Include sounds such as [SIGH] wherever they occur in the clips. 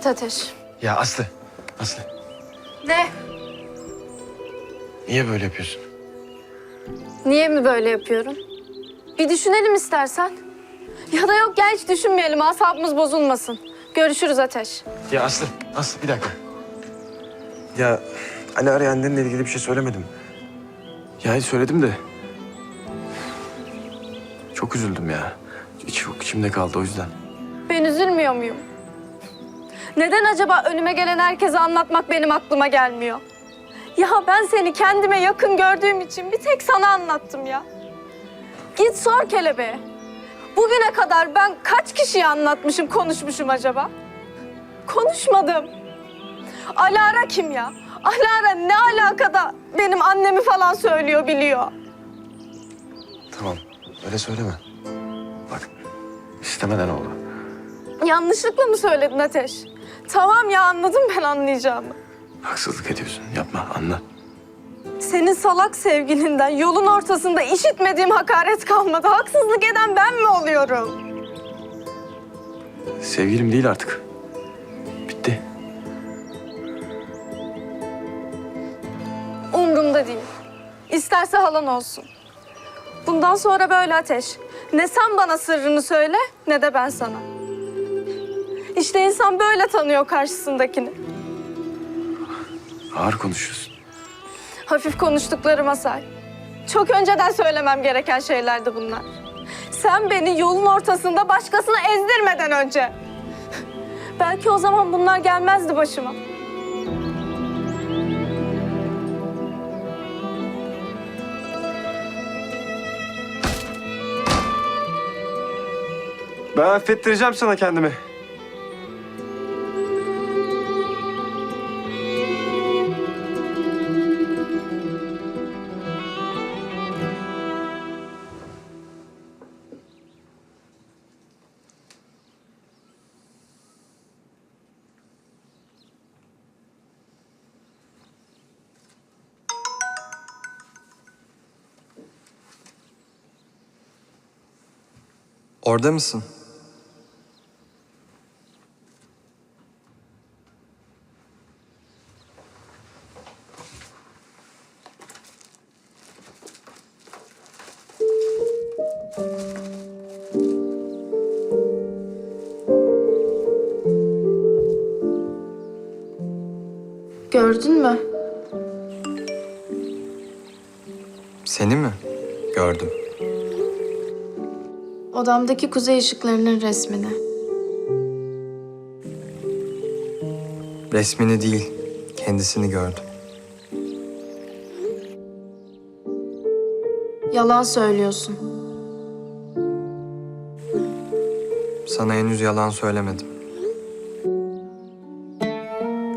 Git Ateş. Ya Aslı, Aslı. Ne? Niye böyle yapıyorsun? Niye mi böyle yapıyorum? Bir düşünelim istersen. Ya da yok gel hiç düşünmeyelim asabımız bozulmasın. Görüşürüz Ateş. Ya Aslı, Aslı bir dakika. Ya Ali araya annenle ilgili bir şey söylemedim. Ya söyledim de. Çok üzüldüm ya. İç, içimde kaldı o yüzden. Ben üzülmüyor muyum? Neden acaba önüme gelen herkese anlatmak benim aklıma gelmiyor? Ya ben seni kendime yakın gördüğüm için bir tek sana anlattım ya. Git sor kelebeğe. Bugüne kadar ben kaç kişiye anlatmışım, konuşmuşum acaba? Konuşmadım. Alara kim ya? Alara ne alakada benim annemi falan söylüyor, biliyor. Tamam, öyle söyleme. Bak, istemeden oldu. Yanlışlıkla mı söyledin Ateş? Tamam ya anladım ben anlayacağımı. Haksızlık ediyorsun, yapma, anla. Senin salak sevgilinden yolun ortasında işitmediğim hakaret kalmadı. Haksızlık eden ben mi oluyorum? Sevgilim değil artık. Bitti. Umrumda değil. İsterse halan olsun. Bundan sonra böyle ateş. Ne sen bana sırrını söyle ne de ben sana. İşte insan böyle tanıyor karşısındakini. Ağır konuşuyorsun. Hafif konuştuklarıma say. Çok önceden söylemem gereken şeylerdi bunlar. Sen beni yolun ortasında başkasına ezdirmeden önce. Belki o zaman bunlar gelmezdi başıma. Ben affettireceğim sana kendimi. Orada mısın? Gördün mü? Seni mi? Gördüm. Odamdaki kuzey ışıklarının resmini. Resmini değil, kendisini gördüm. Yalan söylüyorsun. Sana henüz yalan söylemedim.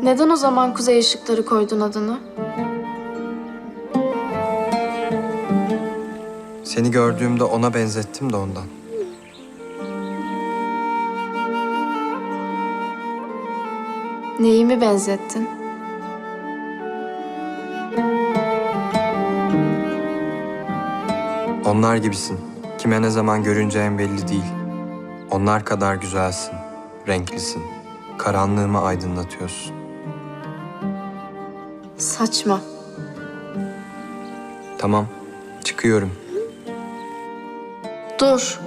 Neden o zaman kuzey ışıkları koydun adını? Seni gördüğümde ona benzettim de ondan. Neyimi benzettin? Onlar gibisin. Kime ne zaman görüneceğin belli değil. Onlar kadar güzelsin, renklisin. Karanlığımı aydınlatıyorsun. Saçma. Tamam, çıkıyorum. Dur.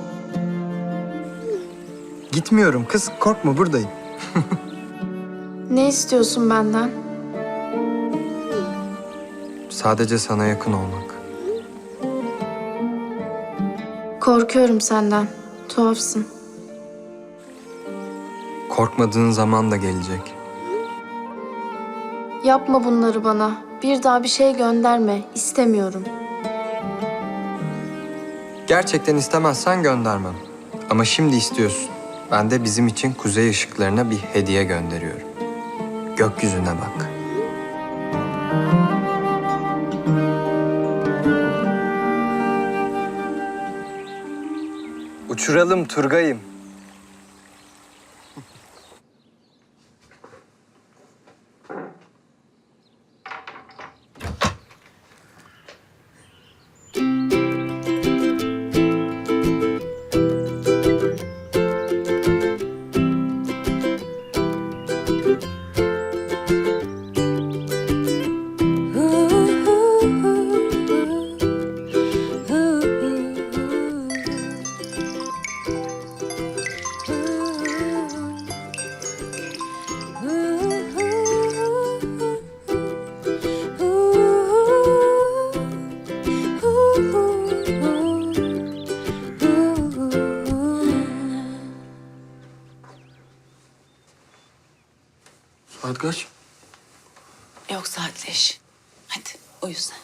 Gitmiyorum kız, korkma buradayım. [LAUGHS] Ne istiyorsun benden? Sadece sana yakın olmak. Korkuyorum senden. Tuhafsın. Korkmadığın zaman da gelecek. Yapma bunları bana. Bir daha bir şey gönderme. İstemiyorum. Gerçekten istemezsen göndermem. Ama şimdi istiyorsun. Ben de bizim için kuzey ışıklarına bir hediye gönderiyorum. Gökyüzüne bak. Uçuralım Turgay'ım. Kaç? Yok saatleş. Hadi uyu sen.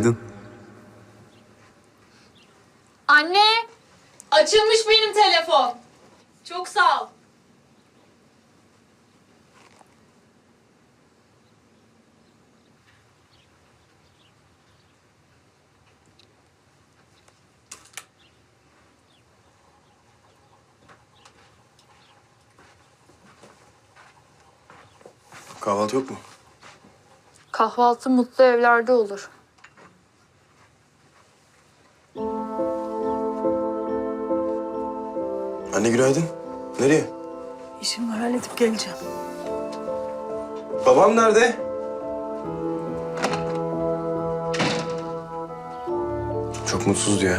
Günaydın. Anne! Açılmış benim telefon. Çok sağ ol. Kahvaltı yok mu? Kahvaltı mutlu evlerde olur. Anne günaydın. Nereye? İşim var halledip geleceğim. Babam nerede? Çok mutsuzdu ya.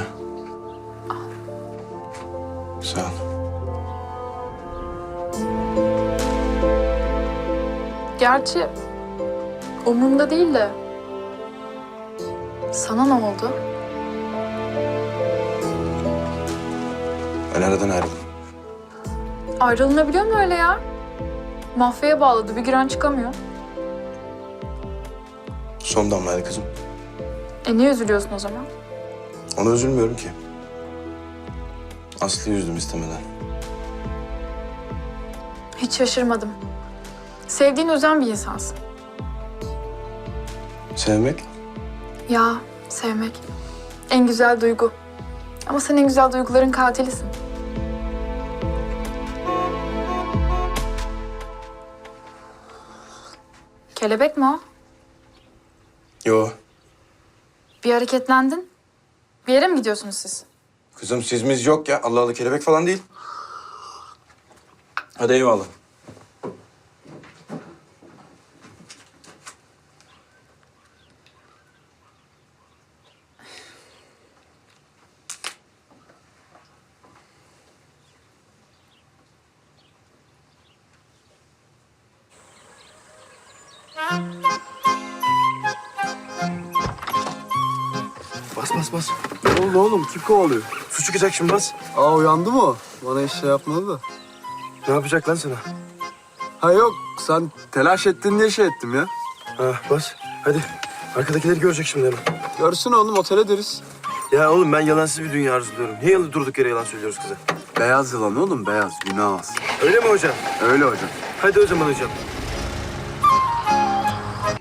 Sağ ol. Gerçi umurumda değil de sana ne oldu? Ben aradan ayrıldım. Ayrılınabiliyor mu öyle ya? Mafyaya bağladı bir giren çıkamıyor. Son damlaydı kızım. E niye üzülüyorsun o zaman? Ona üzülmüyorum ki. Aslı'yı üzdüm istemeden. Hiç şaşırmadım. Sevdiğin özen bir insansın. Sevmek? Ya sevmek. En güzel duygu. Ama sen en güzel duyguların katilisin. Kelebek mi o? Yo. Bir hareketlendin. Bir yere mi gidiyorsunuz siz? Kızım sizimiz yok ya. Allah Allah kelebek falan değil. Hadi eyvallah. Bas bas bas. Ne oldu oğlum? Kim kovalıyor? Su çıkacak şimdi bas. Aa uyandı mı o? Bana hiç şey yapmadı da. Ne yapacak lan sana? Ha yok sen telaş ettin diye şey ettim ya. Ha bas. Hadi. Arkadakileri görecek şimdi hemen. Görsün oğlum otele deriz. Ya oğlum ben yalansız bir dünya arzuluyorum. Niye yalı durduk yere yalan söylüyoruz kıza? Beyaz yılan oğlum beyaz günah az. Öyle mi hocam? Öyle hocam. Hadi o zaman hocam.